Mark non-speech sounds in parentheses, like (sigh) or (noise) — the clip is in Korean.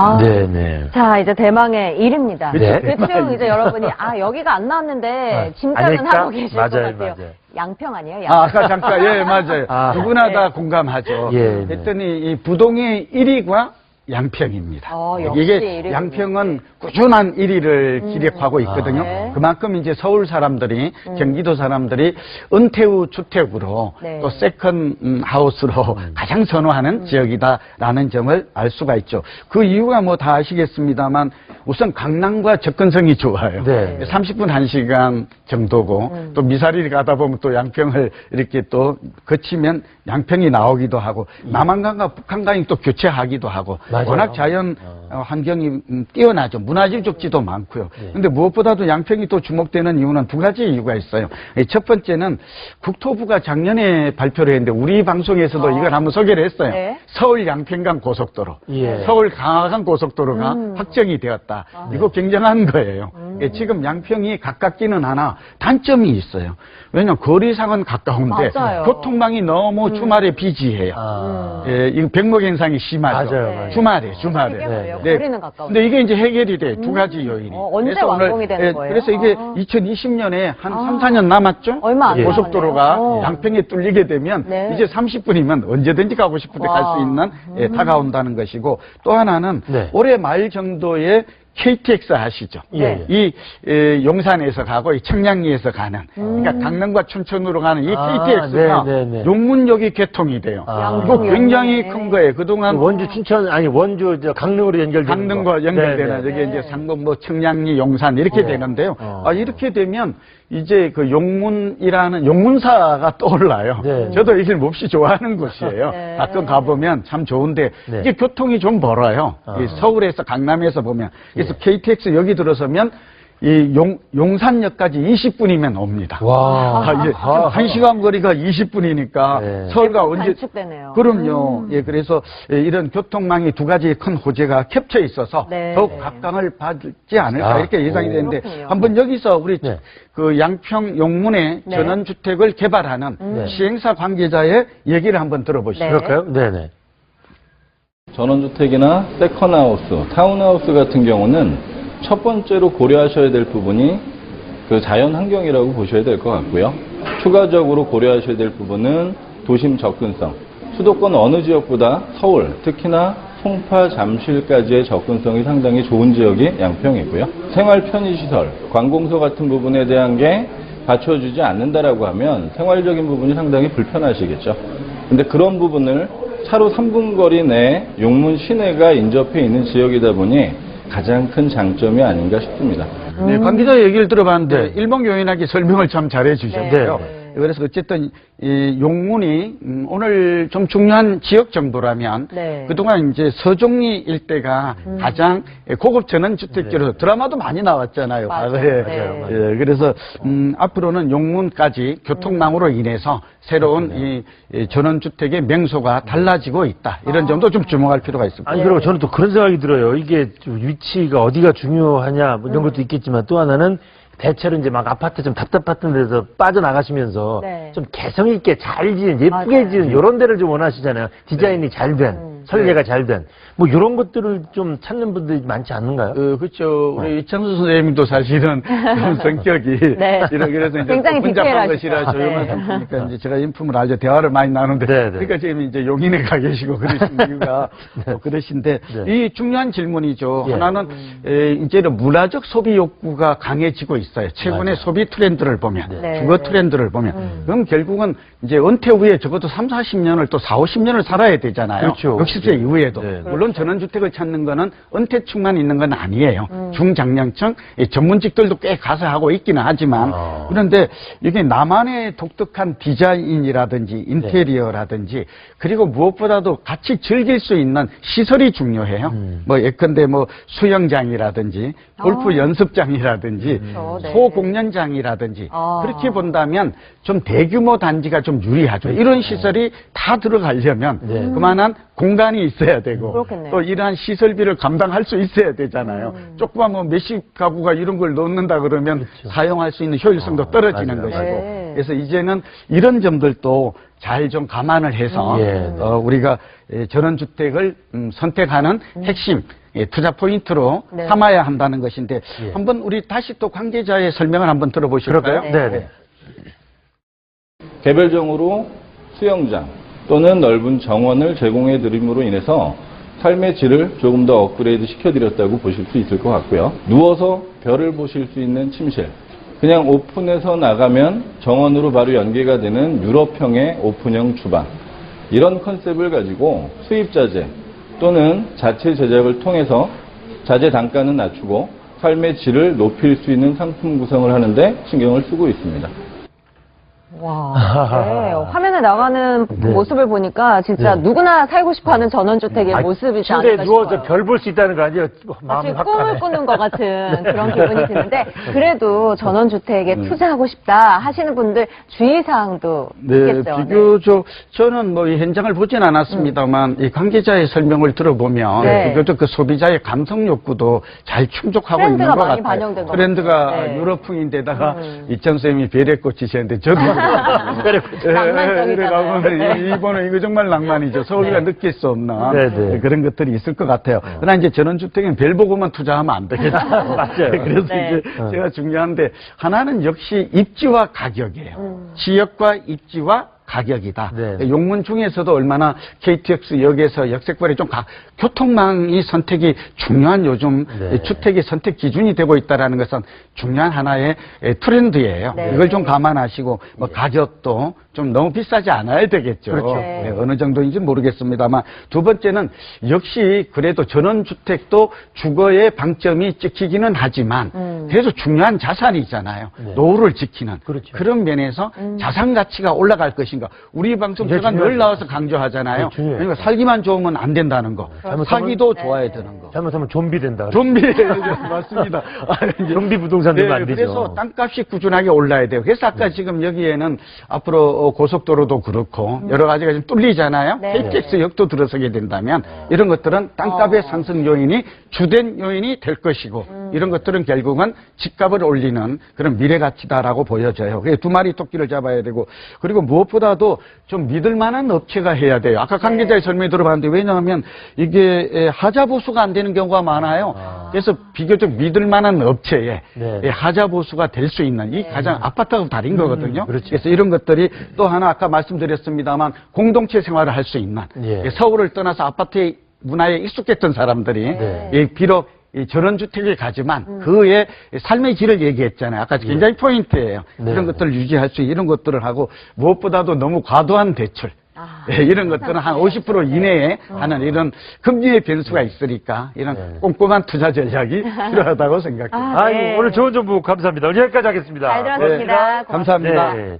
아, 네네. 자, 이제 대망의 1위입니다. 네. 대충 이제 여러분이, 아, 여기가 안 나왔는데, 아, 짐작은 아닐까? 하고 계실 맞아요, 것 같아요. 맞아요. 양평 아니에요? 양평. 아, 아까 잠깐, 예, 맞아요. (laughs) 아. 누구나 네. 다 공감하죠. 예, 네. 했더니 이 부동의 1위가 양평입니다. 어, 이게 1위. 양평은 꾸준한 1위를 기록하고 있거든요. 아, 네. 그만큼 이제 서울 사람들이, 경기도 사람들이 은퇴 후 주택으로 네. 또 세컨 음, 하우스로 가장 선호하는 지역이다라는 점을 알 수가 있죠. 그 이유가 뭐 다 아시겠습니다만 우선 강남과 접근성이 좋아요. 네. 30분 1시간 정도고 음. 또 미사리를 가다 보면 또 양평을 이렇게 또 거치면 양평이 나오기도 하고 남한강과 북한강이 또 교체하기도 하고 맞아요. 워낙 자연 어, 환경이 음, 뛰어나죠. 문화적 족지도 많고요. 네. 근데 무엇보다도 양평이 또 주목되는 이유는 두 가지 이유가 있어요. 이첫 번째는 국토부가 작년에 발표를 했는데 우리 방송에서도 아. 이걸 한번 소개를 했어요. 네. 서울 양평간 고속도로. 예. 서울 강화강 고속도로가 음. 확정이 되었다. 아. 이거 굉장한 거예요. 음. 예, 지금 양평이 가깝기는 하나 단점이 있어요. 왜냐하면 거리상은 가까운데 맞아요. 교통망이 너무 주말에 비지해요. 아. 예, 이거 병목 현상이 심하죠. 맞아요, 네. 맞아요. 주말에, 주말에. 이게 뭐예요? 네. 거리는 가까운데. 근데 이게 이제 해결이 돼. 두 가지 요인이. 어, 언제 그래서 오늘, 완공이 되는 예, 거예요? 그래서 이게 아. 2020년에 한 아. 3, 4년 남았죠? 얼마 안 예. 고속도로가. 어. 양평에 뚫리게 되면 네. 이제 30분이면 언제든지 가고 싶은데 와. 갈수 있는 예, 다가온다는 것이고 또 하나는 네. 올해 말 정도에 KTX 아시죠? 예, 예. 이 에, 용산에서 가고 이 청량리에서 가는 그러니까 강릉과 춘천으로 가는 이 아, KTX가 네, 네, 네. 용문역이 개통이 돼요. 아. 이거 굉장히 큰 거예요. 그동안 원주 춘천 아니 원주 저 강릉으로 연결되는 강릉과 거. 연결되는 네, 네. 여기 이제 상금 뭐 청량리 용산 이렇게 네. 되는데요. 어. 아, 이렇게 되면 이제 그 용문이라는 용문사가 떠올라요. 네. 저도 이길 몹시 좋아하는 곳이에요. 네. 가끔 가보면 참 좋은데 네. 이게 교통이 좀 멀어요. 아. 이 서울에서 강남에서 보면 그래서 예. KTX 여기 들어서면 이 용, 용산역까지 20분이면 옵니다. 와. 아, 이제 아. 한 시간 거리가 20분이니까 네. 서울과 언제 단축되네요. 그럼요. 예, 그래서 예, 이런 교통망이 두 가지 큰 호재가 겹쳐 있어서 네. 더욱 네. 각광을 받지 않을까 아, 이렇게 예상이 오. 되는데 그렇군요. 한번 여기서 우리 네. 그 양평 용문에 네. 전원주택을 개발하는 네. 시행사 관계자의 얘기를 한번 들어보시죠. 네. 그럴까요? 네네. 전원주택이나 세컨하우스, 타운하우스 같은 경우는 첫 번째로 고려하셔야 될 부분이 그 자연 환경이라고 보셔야 될 것 같고요. 추가적으로 고려하셔야 될 부분은 도심 접근성. 수도권 어느 지역보다 서울, 특히나 송파, 잠실까지의 접근성이 상당히 좋은 지역이 양평이고요. 생활 편의시설, 관공서 같은 부분에 대한 게 받쳐주지 않는다라고 하면 생활적인 부분이 상당히 불편하시겠죠. 근데 그런 부분을 차로 3분 거리 내 용문 시내가 인접해 있는 지역이다 보니 가장 큰 장점이 아닌가 싶습니다. 네, 관계자 얘기를 들어봤는데 일목요연하게 설명을 참 잘해 주셨고요. 네. 그래서 어쨌든 이 용문이 음, 오늘 좀 중요한 지역 정도라면 네. 그동안 이제 서종리 일대가 가장 고급 전원 주택지로 드라마도 많이 나왔잖아요. 맞아요. 과거에. 네. 예, 그래서 음, 앞으로는 용문까지 교통망으로 인해서 새로운 이, 이 전원 주택의 명소가 달라지고 있다. 이런 점도 좀 주목할 필요가 있습니다. 아니 그리고 저는 또 그런 생각이 들어요. 이게 좀 위치가 어디가 중요하냐 뭐 이런 것도 있겠지만 또 하나는 대체로 이제 막 아파트 좀 답답했던 데서 빠져나가시면서 네. 좀 개성 있게 잘 지은 예쁘게 맞아요. 지은 이런 데를 좀 원하시잖아요. 디자인이 잘 된, 음. 설계가 잘 된. 뭐 이런 것들을 좀 찾는 분들이 많지 않는가요? 그, 그렇죠. 우리 이창수 선생님도 사실은 좀 (laughs) 성격이 네. (laughs) 이러 그래서 이제 굉장히 혼잡한 디테일하시죠. 것이라 조용한 네. 상태니까 이제 제가 인품을 알죠. 대화를 많이 나누는데 네, 네. 그러니까 지금 이제 용인에 가 계시고 그러신 (laughs) 이유가 뭐 그러신데 네. 이 중요한 질문이죠. 예. 하나는 에, 이제는 문화적 소비 욕구가 강해지고 있어요. 최근의 맞아요. 소비 트렌드를 보면 네. 주거 네. 트렌드를 보면 음. 그럼 결국은 이제 은퇴 후에 적어도 3, 40년을 또 4, 50년을 살아야 되잖아요. 그렇죠. 60세 이후에도. 네. 물론 전원주택을 찾는 거는 은퇴층만 있는 건 아니에요. 음. 중장년층, 이 전문직들도 꽤 가서 하고 있기는 하지만 아. 그런데 이게 나만의 독특한 디자인이라든지 인테리어라든지 그리고 무엇보다도 같이 즐길 수 있는 시설이 중요해요. 음. 뭐 예컨대 뭐 수영장이라든지 골프 아. 연습장이라든지 그렇죠. 네. 소공연장이라든지 아. 그렇게 본다면 좀 대규모 단지가 좀 유리하죠. 이런 시설이 다 들어가려면 네. 그만한 공간 이 있어야 되고 그렇겠네요. 또 이러한 시설비를 감당할 수 있어야 되잖아요. 음. 조그만 뭐 몇십 가구가 이런 걸 넣는다 그러면 사용할 수 있는 효율성도 아, 떨어지는 맞아요. 것이고 네. 그래서 이제는 이런 점들도 잘 좀 감안을 해서 예. 어, 우리가 에, 전원 주택을 음, 선택하는 핵심 예, 투자 포인트로 네. 삼아야 한다는 것인데 예. 한번 우리 다시 또 관계자의 설명을 한번 들어보실까요? 그럴까요? 네, 네. 개별적으로 수영장 또는 넓은 정원을 제공해 드림으로 인해서 삶의 질을 조금 더 업그레이드 시켜드렸다고 보실 수 있을 것 같고요. 누워서 별을 보실 수 있는 침실. 그냥 오픈해서 나가면 정원으로 바로 연계가 되는 유럽형의 오픈형 주방. 이런 컨셉을 가지고 수입자재 또는 자체 제작을 통해서 자재 단가는 낮추고 삶의 질을 높일 수 있는 상품 구성을 하는데 신경을 쓰고 있습니다. 와, (laughs) 네. 화면에 나가는 네. 모습을 보니까 진짜 네. 누구나 살고 싶어하는 전원주택의 아니, 모습이지 침대에 않을까 누워서 싶어요. 별 볼 수 있다는 거 아니에요? 마음이 마치 확 꿈을 가네. 꾸는 것 같은 (laughs) 그런 기분이 드는데 그래도 전원주택에 음. 투자하고 싶다 하시는 분들 주의사항도 네, 있겠죠. 비교적 저는 뭐이 현장을 보진 않았습니다만 이 관계자의 설명을 들어보면 네. 비교적 그 소비자의 감성 욕구도 잘 충족하고 있는 트렌드가 것 많이 같아요. 반영된 것 트렌드가 같아요. 네. 유럽풍인데다가 음. 이천 쌤이 별의 꽃이셨는데 저도 예, (laughs) 가보면 네. 이- 이번에 이거 정말 낭만이죠. 서울이가 느낄 수 없는 네, 네. 그런 것들이 있을 것 같아요. 그러나 이제 전원주택은 별 보고만 투자하면 안 되겠죠. (laughs) 맞아요. (laughs) 그래서 네. 이제 제가 중요한데 하나는 역시 입지와 가격이에요. 음. 지역과 입지와 가격이다. 네. 용문 중에서도 얼마나 KTX 역에서 역색발이 좀 가, 교통망이 선택이 중요한 요즘 네. 주택의 선택 기준이 되고 있다라는 것은 중요한 하나의 에, 트렌드예요. 네. 이걸 좀 감안하시고 뭐 가격도 좀 너무 비싸지 않아야 되겠죠. 그렇죠. 네. 네, 어느 정도인지 모르겠습니다만 두 번째는 역시 그래도 전원주택도 주거의 방점이 찍히기는 하지만 음. 그래서 중요한 자산이잖아요. 네. 노후를 지키는 그렇죠. 런 면에서 자산 가치가 올라갈 것인가. 우리 방송 제가 늘. 나와서 강조하잖아요. 네. 그러니까 살기만 좋으면 안 된다는 거. 잘못하면- 사기도 네. 좋아야 되는 거. 잘못하면 좀비 된다. 좀비 (laughs) 맞습니다. 아, 좀비 부동산 되면 안 되죠. 그래서 땅값이 꾸준하게 올라야 돼요. 그래서 아까 네. 지금 여기에는 앞으로 어, 고속도로도 그렇고 여러 가지가 좀 뚫리잖아요. 네. KTX 역도 들어서게 된다면 이런 것들은 땅값의 어. 상승 요인이 주된 요인이 될 것이고 음. 이런 것들은 결국은 집값을 올리는 그런 미래 가치다라고 보여져요. 그래서 두 마리 토끼를 잡아야 되고 그리고 무엇보다도 좀 믿을 만한 업체가 해야 돼요. 아까 관 기자의 설명 들어봤는데 왜냐하면 이게 에, 하자 보수가 안 되는 경우가 많아요. 그래서 비교적 믿을 만한 업체에 네. 예, 하자 보수가 될 수 있는 이 가장 아파트하고 다른 거거든요. 그렇죠. 그래서 이런 것들이 또 하나 아까 말씀드렸습니다만 공동체 생활을 할 수 있는 예. 예, 서울을 떠나서 아파트의 문화에 익숙했던 사람들이 네. 예, 비록 이 전원주택을 가지만 그의 삶의 질을 얘기했잖아요. 아까 굉장히 포인트예요. 네. 이런 것들을 유지할 수 이런 것들을 하고 무엇보다도 너무 과도한 대출. 아, 예, 이런 것들은 한 50% 이내에 하는 이런 금리의 변수가 있으니까 이런 네. 꼼꼼한 투자 전략이 (laughs) 필요하다고 생각합니다. 아, 아이고, 네. 오늘 좋은 정보 감사합니다. 오늘 여기까지 하겠습니다. 잘 들었습니다. 네, 감사합니다. 네.